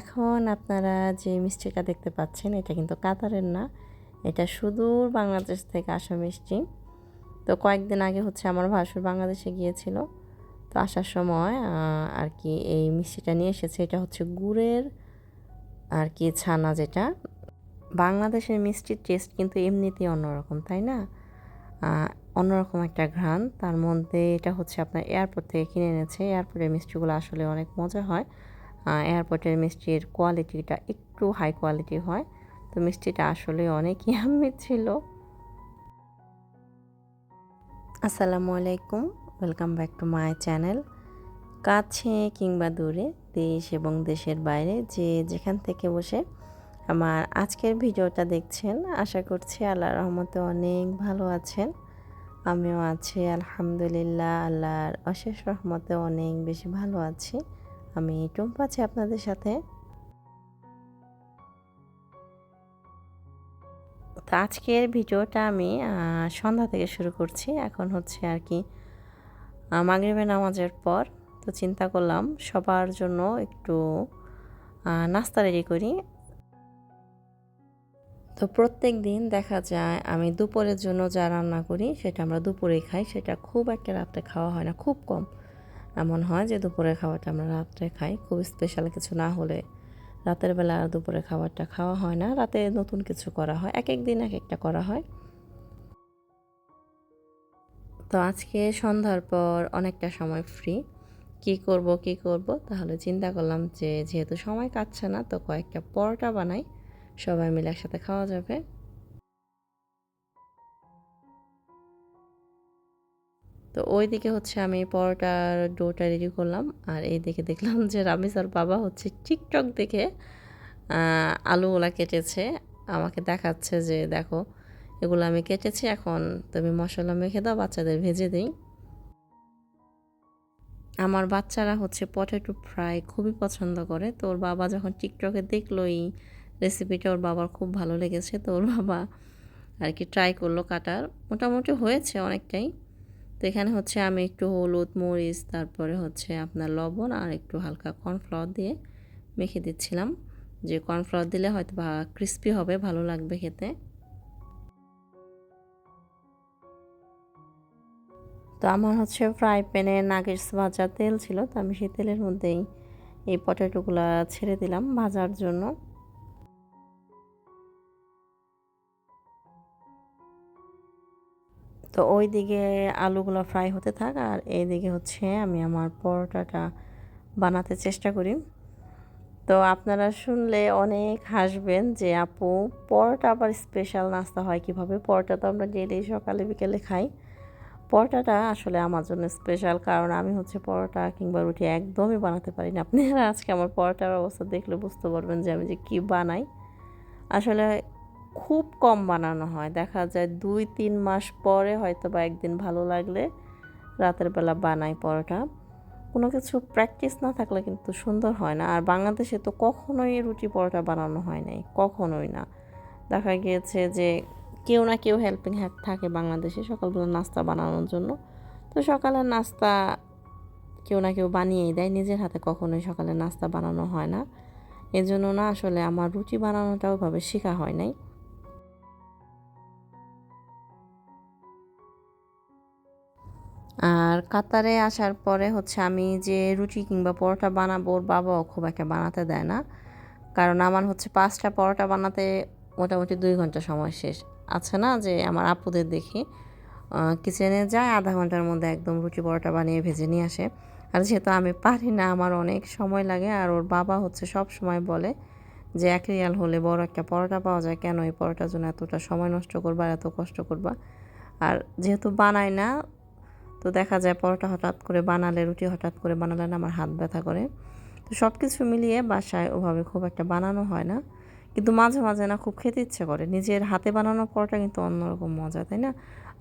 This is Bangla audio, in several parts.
এখন আপনারা যে মিষ্টিটা দেখতে পাচ্ছেন, এটা কিন্তু কাতারের না। এটা সুদূর বাংলাদেশ থেকে আসা মিষ্টি। তো কয়েকদিন আগে হচ্ছে আমার ভাসুর বাংলাদেশে গিয়েছিল। তো আসার সময় আর কি এই মিষ্টিটা নিয়ে এসেছে, এটা হচ্ছে গুড়ের আর কি ছানা যেটা। বাংলাদেশের মিষ্টির টেস্ট কিন্তু এমনিতেই অন্যরকম, তাই না? অন্যরকম একটা ঘ্রাণ। তার মধ্যে এটা হচ্ছে আপনার এয়ারপোর্ট থেকে কিনে এনেছে। এয়ারপোর্টের মিষ্টিগুলো আসলে অনেক মজা হয়। এয়ারপোর্টের মিষ্টির কোয়ালিটিটা একটু হাই কোয়ালিটি হয়। তো মিষ্টিটা আসলে অনেক ইয়াম্মি ছিল। আসসালামু আলাইকুম welcome back to my channel কাছে কিংবা দূরে, দেশ এবং দেশের বাইরে, যে যেখান থেকে বসে আমার আজকের ভিডিওটা দেখছেন, আশা করছি আল্লাহ রহমতে অনেক ভালো আছেন। আমিও আছি, আলহামদুলিল্লাহ, আল্লাহর অশেষ রহমতে অনেক বেশি ভালো আছি। আমি টুম্পা আছি আপনাদের সাথে। তো আজকের ভিডিওটা আমি সন্ধ্যা থেকে শুরু করছি। এখন হচ্ছে আর কি মাগরিবের নামাজের পর তো চিন্তা করলাম সবার জন্য একটু নাস্তা রেডি করি। তো প্রত্যেক দিন দেখা যায় আমি দুপুরের জন্য যা রান্না করি সেটা আমরা দুপুরে খাই, সেটা খুব একটা রাত্রে খাওয়া হয় না, খুব কম। এমন হয় যে দুপুরের খাবারটা আমরা রাত্রে খাই। খুব স্পেশাল কিছু না হলে রাতের বেলা দুপুরে খাবারটা খাওয়া হয় না। রাতে নতুন কিছু করা হয়। এক এক দিন এক একটা করা হয়। তো আজকে সন্ধ্যার পর অনেকটা সময় ফ্রি কি করব কি করব? তাহলে চিন্তা করলাম যে যেহেতু সময় কাটছে না, তো কয়েকটা পরোটা বানাই। সবাই মিলে একসাথে খাওয়া যাবে। তো ওই দিকে হচ্ছে আমি পরোটার ডোটা রেডি করলাম। আর এই দিকে দেখলাম যে রামিসার বাবা হচ্ছে টিকটক দেখে আলুগুলা কেটেছে। আমাকে দেখাচ্ছে যে, দেখো, এগুলো আমি কেটেছি, এখন তুমি মশলা মেখে দাও, বাচ্চাদের ভেজে দিই। আমার বাচ্চারা হচ্ছে পটেটো ফ্রাই খুবই পছন্দ করে। তো ওর বাবা যখন টিকটকে দেখল এই রেসিপিটা, ওর বাবার খুব ভালো লেগেছে। তো ওর বাবা আর কি ট্রাই করল কাটার। মোটামুটি হয়েছে অনেকটাই। তো এখানে হচ্ছে আমি একটু হলুদ, মরিচ, তারপরে হচ্ছে আপনার লবণ আর একটু হালকা কর্নফ্লাওয়ার দিয়ে মেখে দিচ্ছিলাম। যে কর্নফ্লাওয়ার দিলে হয়তো বা ক্রিস্পি হবে, ভালো লাগবে খেতে। তো আমার হচ্ছে ফ্রাই প্যানে নাগেটস ভাজা তেল ছিল, তো আমি সেই তেলের মধ্যেই এই পটেটোগুলো ছেড়ে দিলাম ভাজার জন্য। তো ওই দিকে আলুগুলো ফ্রাই হতে থাক আর এই দিকে হচ্ছে আমি আমার পরোটাটা বানাতে চেষ্টা করি। তো আপনারা শুনলে অনেক হাসবেন যে আপু, পরোটা আবার স্পেশাল নাস্তা হয় কীভাবে? পরোটা তো আমরা ডেলি সকালে, বিকেলে খাই। পরোটাটা আসলে আমার জন্য স্পেশাল কারণ আমি হচ্ছে পরোটা কিংবা রুটি একদমই বানাতে পারি না। আপনারা আজকে আমার পরোটার অবস্থা দেখলে বুঝতে পারবেন যে আমি যে কী বানাই। আসলে খুব কম বানানো হয়। দেখা যায় দুই, তিন মাস পরে হয়তো বা একদিন ভালো লাগলে রাতের বেলা বানাই পরোটা। কোনো কিছু প্র্যাকটিস না থাকলে কিন্তু সুন্দর হয় না। আর বাংলাদেশে তো কখনোই রুটি পরোটা বানানো হয় নাই, কখনোই না। দেখা গিয়েছে যে কেউ না কেউ হেল্পিং হ্যান্ড থাকে বাংলাদেশে সকালবেলা নাস্তা বানানোর জন্য। তো সকালের নাস্তা কেউ না কেউ বানিয়েই দেয়। নিজের হাতে কখনোই সকালে নাস্তা বানানো হয় না। এজন্য না আসলে আমার রুটি বানানোটা ওইভাবে শেখা হয় নাই। আর কাতারে আসার পরে হচ্ছে আমি যে রুটি কিংবা পরোটা বানাবো ওর বাবাও খুব একটা বানাতে দেয় না। কারণ আমার হচ্ছে পাঁচটা পরোটা বানাতে মোটামুটি দুই ঘণ্টা সময় শেষ। আছে না যে আমার আপুদের দেখি কিচেনে যায়, আধা ঘণ্টার মধ্যে একদম রুটি পরোটা বানিয়ে ভেজে নিয়ে আসে। আর যেহেতু আমি পারি না, আমার অনেক সময় লাগে। আর ওর বাবা হচ্ছে সব সময় বলে যে, এক রিয়াল হলে বড় একটা পরোটা পাওয়া যায়। কেন এই পরোটার জন্য এতটা সময় নষ্ট করবা, এত কষ্ট করবা? আর যেহেতু বানায় না তো দেখা যায় পরোটা হঠাৎ করে বানালে, রুটি হঠাৎ করে বানালে না আমার হাত ব্যথা করে। তো সব কিছু মিলিয়ে বাসায় ওভাবে খুব একটা বানানো হয় না। কিন্তু মাঝে মাঝে না খুব খেতে ইচ্ছে করে। নিজের হাতে বানানো পরোটা কিন্তু অন্যরকম মজা, তাই না?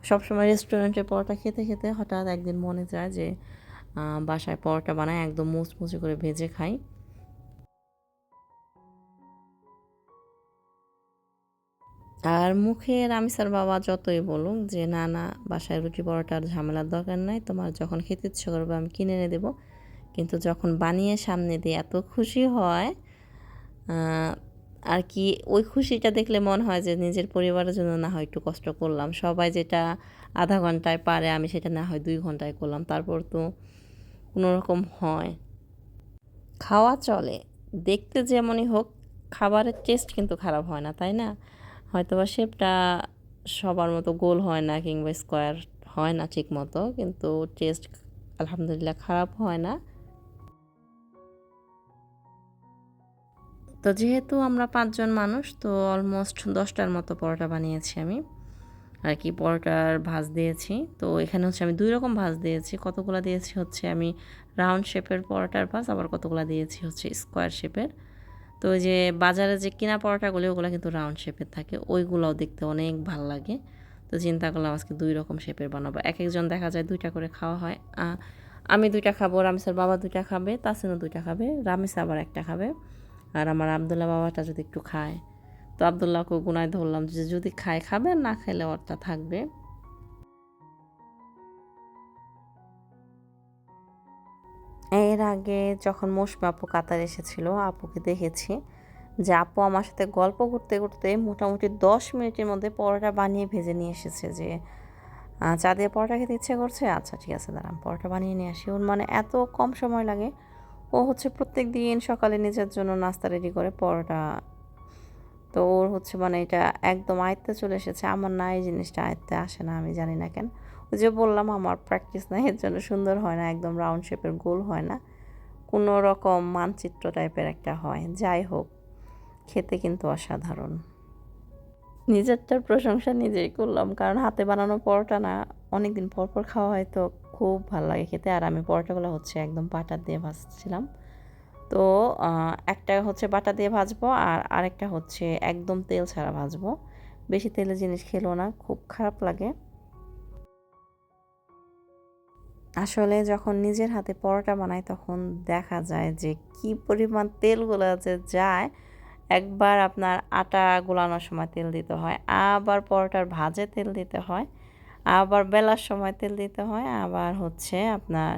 সবসময় রেস্টুরেন্টে পরোটা খেতে খেতে হঠাৎ একদিন মনে যায় যে বাসায় পরোটা বানায় একদম মুচমুচে করে ভেজে খাই। আর মুখের আমিসার বাবা যতই বলুক যে, না না, বাসায় রুটি পরোটার ঝামেলার দরকার নাই, তোমার যখন খেতে ইচ্ছে করবে আমি কিনে এনে দেবো। কিন্তু যখন বানিয়ে সামনে দিয়ে এত খুশি হয় আর কি ওই খুশিটা দেখলে মনে হয় যে, নিজের পরিবারের জন্য না হয় একটু কষ্ট করলাম। সবাই যেটা আধা ঘন্টায় পারে, আমি সেটা না হয় দুই ঘন্টায় করলাম। তারপর তো কোনো রকম হয়। খাওয়া চলে। দেখতে যেমনই হোক, খাবারের টেস্ট কিন্তু খারাপ হয় না, তাই না? হয়তো বা শেপটা সবার মতো গোল হয় না কিংবা স্কোয়ার হয় না ঠিক মতো, কিন্তু টেস্ট আলহামদুলিল্লাহ খারাপ হয় না। তো যেহেতু আমরা পাঁচজন মানুষ, তো অলমোস্ট দশটার মতো পরোটা বানিয়েছি আমি। আর কি, পরোটার ভাজ দিয়েছি। তো এখানে হচ্ছে আমি দুই রকম ভাজ দিয়েছি। কতগুলো দিয়েছি হচ্ছে আমি রাউন্ড শেপের পরোটার ভাজ, আবার কতগুলো দিয়েছি হচ্ছে স্কোয়ার শেপের। তো যে বাজারে যে কিনা পরোটাগুলি, ওগুলো কিন্তু রাউন্ড শেপের থাকে। ওইগুলোও দেখতে অনেক ভালো লাগে। তো চিন্তা করলাম আজকে দুই রকম শেপের বানাবো। এক একজন দেখা যায় দুইটা করে খাওয়া হয়। আমি দুইটা খাব, রামিসের বাবা দুইটা খাবে, তাসিনও দুইটা খাবে, রামিস আবার একটা খাবে। আর আমার আবদুল্লাহ বাবাটা যদি একটু খায়। তো আবদুল্লাহকে গুনায় ধরলাম যে যদি খায়, খাবে, না খাইলে ওরটা থাকবে। এর আগে যখন মৌসুমি আপু কাতার এসেছিল, আপুকে দেখেছি যে আপু আমার সাথে গল্প করতে করতে মোটামুটি দশ মিনিটের মধ্যে পরোটা বানিয়ে ভেজে নিয়ে এসেছে যে চা দিয়ে পরোটা খেতে ইচ্ছে করছে? আচ্ছা ঠিক আছে, দাঁড়ান, পরোটা বানিয়ে নিয়ে আসি। ওর মানে এত কম সময় লাগে। ও হচ্ছে প্রত্যেক দিন সকালে নিজের জন্য নাস্তা রেডি করে পরোটা। তো ওর হচ্ছে মানে এটা একদম আয়ত্তে চলে এসেছে। আমার না এই জিনিসটা, আয়ত্তে আসে না, আমি জানি না কেন। যে বললাম আমার প্র্যাকটিস নাই, এর জন্য সুন্দর হয় না, একদম রাউন্ড শেপের গোল হয় না। কোনো রকম মানচিত্র টাইপের একটা হয়, যাই হোক, খেতে কিন্তু অসাধারণ। নিজেরটার প্রশংসা নিজেই করলাম, কারণ হাতে বানানো পরোটা না অনেক দিন পর পর খাওয়া হয় তো খুব ভালো লাগে খেতে। আর আমি পরোটাগুলো হচ্ছে একদম বাটার দিয়ে ভাজছিলাম। তো একটা হচ্ছে বাটা দিয়ে ভাজবো, আর আরেকটা হচ্ছে একদম তেল ছাড়া ভাজবো। বেশি তেলের জিনিস খেলো না, খুব খারাপ লাগে। আসলে যখন নিজের হাতে পরোটা বানাই, তখন দেখা যায় যে কি পরিমাণ তেলগুলো যে যায়, একবার আপনার আটা গোলানোর সময় তেল দিতে হয়, আবার পরোটার ভাজে তেল দিতে হয়, আবার বেলার সময় তেল দিতে হয়, আবার হচ্ছে আপনার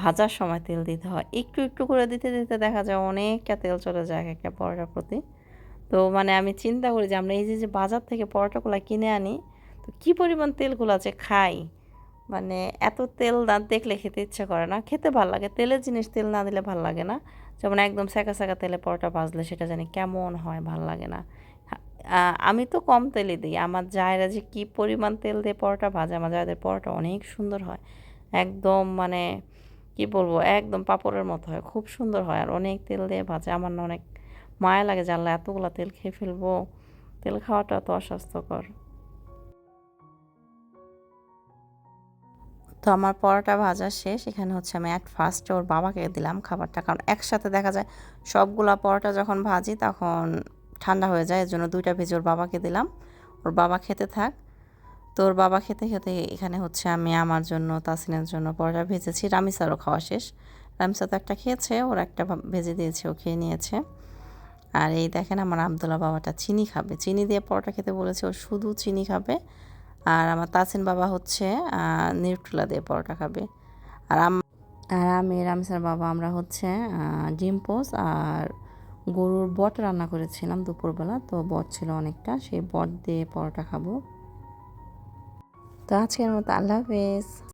ভাজার সময় তেল দিতে হয়। একটু একটু করে দিতে দিতে দেখা যায় অনেকটা তেল চলে যায় এক একটা পরোটার প্রতি। তো মানে আমি চিন্তা করি যে আমরা এই যে যে বাজার থেকে পরোটাগুলো কিনে আনি, তো কী পরিমাণ তেলগুলো যে খাই মানে এত তেল না দেখলে খেতে ইচ্ছা করে না। খেতে ভালো লাগে। তেলের জিনিস তেল না দিলে ভালো লাগে না। যেমন একদম সেকা সেকা তেলে পরোটা ভাজলে সেটা জানি কেমন হয়, ভালো লাগে না। আমি তো কম তেলে দিই। আমার জায়রা যে কি পরিমাণ তেল দিয়ে পরোটা ভাজে, আমার জায়দের পরোটা অনেক সুন্দর হয়। একদম মানে কি বলব, একদম পাঁপড়ের মতো হয়। খুব সুন্দর হয় আর অনেক তেল দিয়ে ভাজে। আমার না অনেক মায়া লাগে জানলা এতগুলো তেল খেয়ে ফেলব। তেল খাওয়াটা তো অস্বাস্থ্যকর। তো আমার পরোটা ভাজা শেষ। এখানে হচ্ছে আমি অ্যাট ফার্স্ট ওর বাবাকে দিলাম খাবারটা। কারণ একসাথে দেখা যায় সবগুলা পরোটা যখন ভাজি তখন ঠান্ডা হয়ে যায়। এর জন্য দুইটা ভেজে ওর বাবাকে দিলাম। ওর বাবা খেতে থাক। তো ওর বাবা খেতে খেতে এখানে হচ্ছে আমি আমার জন্য, তাসিনের জন্য পরোটা ভেজেছি। রামিসারও খাওয়া শেষ। রামিসা তো একটা খেয়েছে, ওর একটা ভেজে দিয়েছে, ও খেয়ে নিয়েছে। আর এই দেখেন আমার আবদুল্লাহ বাবাটা চিনি খাবে। চিনি দিয়ে পরোটা খেতে বলেছে, ও শুধু চিনি খাবে। আর আমার তাসিন বাবা হচ্ছে নিরটুলা দিয়ে পরোটা খাবে। আর আর আমি রামসার বাবা আমরা হচ্ছে আহ, ডিম পোস আর গরুর বট রান্না করেছিলাম দুপুরবেলা। তো বট ছিল অনেকটা সেই বট দিয়ে পরোটা খাব। তো আজকের মতো আল্লাহ হাফেজ।